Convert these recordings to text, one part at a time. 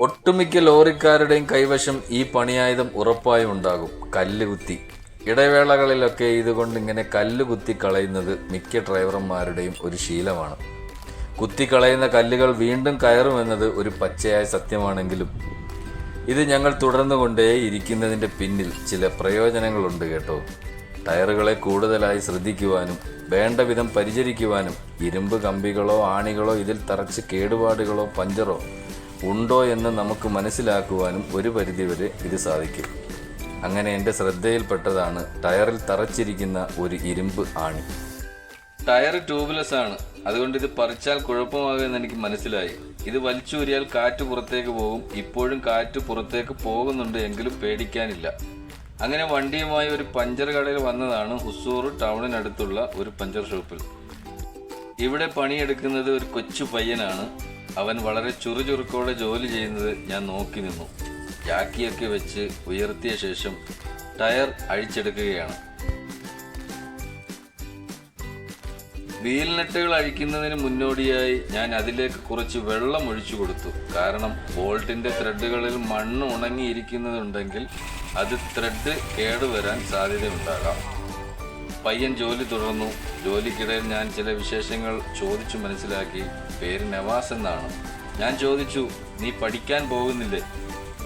ഒട്ടുമിക്ക ലോറിക്കാരുടെയും കൈവശം ഈ പണിയായുധം ഉറപ്പായും ഉണ്ടാകും. കല്ലുകുത്തി ഇടവേളകളിലൊക്കെ ഇതുകൊണ്ട് ഇങ്ങനെ കല്ലുകുത്തി കളയുന്നത് മിക്ക ഡ്രൈവർമാരുടെയും ഒരു ശീലമാണ്. കുത്തിക്കളയുന്ന കല്ലുകൾ വീണ്ടും കയറുമെന്നത് ഒരു പച്ചയായ സത്യമാണെങ്കിലും ഇത് ഞങ്ങൾ തുടർന്നുകൊണ്ടേ ഇരിക്കുന്നതിന്റെ പിന്നിൽ ചില പ്രയോജനങ്ങളുണ്ട് കേട്ടോ. ടയറുകളെ കൂടുതലായി ശ്രദ്ധിക്കുവാനും വേണ്ട വിധം പരിചരിക്കുവാനും ഇരുമ്പ് കമ്പികളോ ആണികളോ ഇതിൽ തറച്ച് കേടുപാടുകളോ പഞ്ചറോ ഉണ്ടോ എന്ന് നമുക്ക് മനസ്സിലാക്കുവാനും ഒരു പരിധിവരെ ഇത് സാധിക്കും. അങ്ങനെ എന്റെ ശ്രദ്ധയിൽപ്പെട്ടതാണ് ടയറിൽ തറച്ചിരിക്കുന്ന ഒരു ഇരുമ്പ് ആണി. ടയർ ട്യൂബ്ലെസ് ആണ്. അതുകൊണ്ട് ഇത് പറിച്ചാൽ കുഴപ്പമാകുമെന്ന് എനിക്ക് മനസ്സിലായി. ഇത് വലിച്ചൂരിയാൽ കാറ്റ് പുറത്തേക്ക് പോകും. ഇപ്പോഴും കാറ്റ് പുറത്തേക്ക് പോകുന്നുണ്ട് എങ്കിലും പേടിക്കാനില്ല. അങ്ങനെ വണ്ടിയുമായി ഒരു പഞ്ചർ കടയിൽ വന്നതാണ് ഹുസൂർ ടൗണിനടുത്തുള്ള ഒരു പഞ്ചർ ഷോപ്പിൽ. ഇവിടെ പണിയെടുക്കുന്നത് ഒരു കൊച്ചു പയ്യനാണ്. അവൻ വളരെ ചുറുചുറുക്കോടെ ജോലി ചെയ്യുന്നത് ഞാൻ നോക്കി നിന്നു. ജാക്കിയൊക്കെ വെച്ച് ഉയർത്തിയ ശേഷം ടയർ അഴിച്ചെടുക്കുകയാണ്. വീൽ നെട്ടുകൾ അഴിക്കുന്നതിന് മുന്നോടിയായി ഞാൻ അതിലേക്ക് കുറച്ച് വെള്ളം ഒഴിച്ചു കൊടുത്തു. കാരണം ബോൾട്ടിന്റെ ത്രെഡുകളിൽ മണ്ണ് ഉണങ്ങിയിരിക്കുന്നതുണ്ടെങ്കിൽ അത് ത്രെഡ് കേടുവരാൻ സാധ്യതയുണ്ടാകാം. പയ്യൻ ജോലി തുടർന്നു. ജോലിക്കിടയിൽ ഞാൻ ചില വിശേഷങ്ങൾ ചോദിച്ചു മനസ്സിലാക്കി. പേര് നവാസ് എന്നാണ്. ഞാൻ ചോദിച്ചു നീ പഠിക്കാൻ പോകുന്നില്ലേ?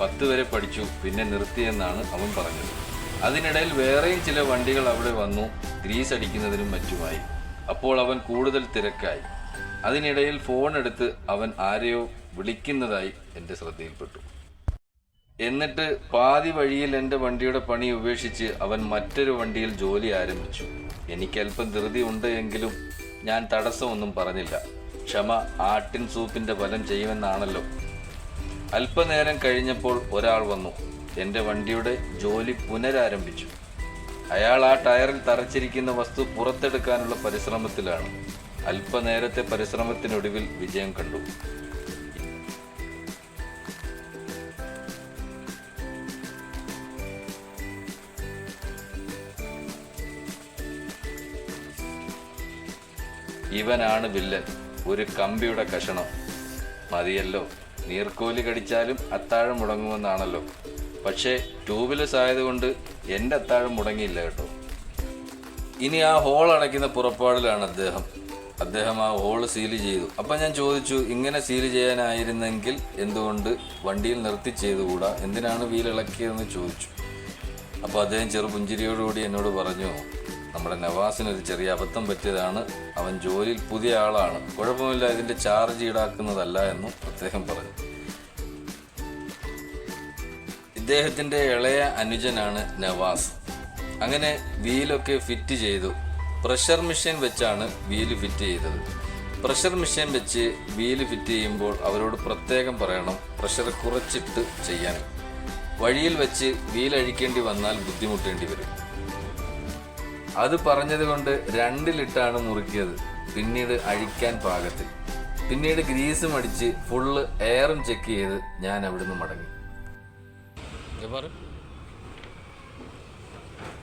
പത്ത് വരെ പഠിച്ചു പിന്നെ നിർത്തിയെന്നാണ് അവൻ പറഞ്ഞത്. അതിനിടയിൽ വേറെയും ചില വണ്ടികൾ അവിടെ വന്നു. ഗ്രീസ് അടിക്കുന്നതിനും മറ്റുമായി. അപ്പോൾ അവൻ കൂടുതൽ തിരക്കായി. അതിനിടയിൽ ഫോൺ എടുത്ത് അവൻ ആരെയോ വിളിക്കുന്നതായി എന്റെ ശ്രദ്ധയിൽപ്പെട്ടു. എന്നിട്ട് പാതി വഴിയിൽ എന്റെ വണ്ടിയുടെ പണി ഉപേക്ഷിച്ച് അവൻ മറ്റൊരു വണ്ടിയിൽ ജോലി ആരംഭിച്ചു. എനിക്ക് അല്പം ധൃതി ഉണ്ട് എങ്കിലും ഞാൻ തടസ്സമൊന്നും പറഞ്ഞില്ല. ക്ഷമ ആട്ടിൻ സൂപ്പിന്റെ ഫലം ചെയ്യുമെന്നാണല്ലോ. അല്പനേരം കഴിഞ്ഞപ്പോൾ ഒരാൾ വന്നു. എന്റെ വണ്ടിയുടെ ജോലി പുനരാരംഭിച്ചു. അയാൾ ആ ടയറിൽ തറച്ചിരിക്കുന്ന വസ്തു പുറത്തെടുക്കാനുള്ള പരിശ്രമത്തിലാണ്. അല്പനേരത്തെ പരിശ്രമത്തിനൊടുവിൽ വിജയം കണ്ടു. ഇവനാണ് വില്ലൻ. ഒരു കമ്പിയുടെ കഷണം. മതിയല്ലോ. നീർക്കോലി കടിച്ചാലും അത്താഴം മുടങ്ങുമെന്നാണല്ലോ. പക്ഷേ ട്യൂബ്ലെസ് ആയതുകൊണ്ട് എന്റെ അത്താഴം മുടങ്ങിയില്ല കേട്ടോ. ഇനി ആ ഹോൾ അടയ്ക്കുന്ന പുറപ്പാടിലാണ് അദ്ദേഹം. അദ്ദേഹം ആ ഹോൾ സീൽ ചെയ്തു. അപ്പം ഞാൻ ചോദിച്ചു ഇങ്ങനെ സീൽ ചെയ്യാനായിരുന്നെങ്കിൽ എന്തുകൊണ്ട് വണ്ടിയിൽ നിർത്തി ചെയ്തുകൂടാ? എന്തിനാണ് വീൽ ഇളക്കിയതെന്ന് ചോദിച്ചു. അപ്പോൾ അദ്ദേഹം ചെറുപുഞ്ചിരിയോടുകൂടി എന്നോട് പറഞ്ഞു നമ്മുടെ നവാസിന് ഒരു ചെറിയ അബദ്ധം പറ്റിയതാണ്. അവൻ ജോലിയിൽ പുതിയ ആളാണ്. കുഴപ്പമില്ല ഇതിന്റെ ചാർജ് ഈടാക്കുന്നതല്ല എന്നും അദ്ദേഹം പറഞ്ഞു. ഇദ്ദേഹത്തിന്റെ ഇളയ അനുജനാണ് നവാസ്. അങ്ങനെ വീലൊക്കെ ഫിറ്റ് ചെയ്തു. പ്രഷർ മെഷീൻ വെച്ചാണ് വീൽ ഫിറ്റ് ചെയ്തത്. പ്രഷർ മെഷീൻ വെച്ച് വീൽ ഫിറ്റ് ചെയ്യുമ്പോൾ അവരോട് പ്രത്യേകം പറയണം പ്രഷർ കുറച്ചിട്ട് ചെയ്യാൻ. വഴിയിൽ വെച്ച് വീലഴിക്കേണ്ടി വന്നാൽ ബുദ്ധിമുട്ടേണ്ടി വരും. അത് പറഞ്ഞത് കൊണ്ട് രണ്ടിലിട്ടാണ് മുറുക്കിയത്. പിന്നീട് അഴിക്കാൻ പാകത്തിൽ. പിന്നീട് ഗ്രീസും അടിച്ച് ഫുള്ള് എയറും ചെക്ക് ചെയ്ത് ഞാൻ അവിടുന്ന് മടങ്ങി.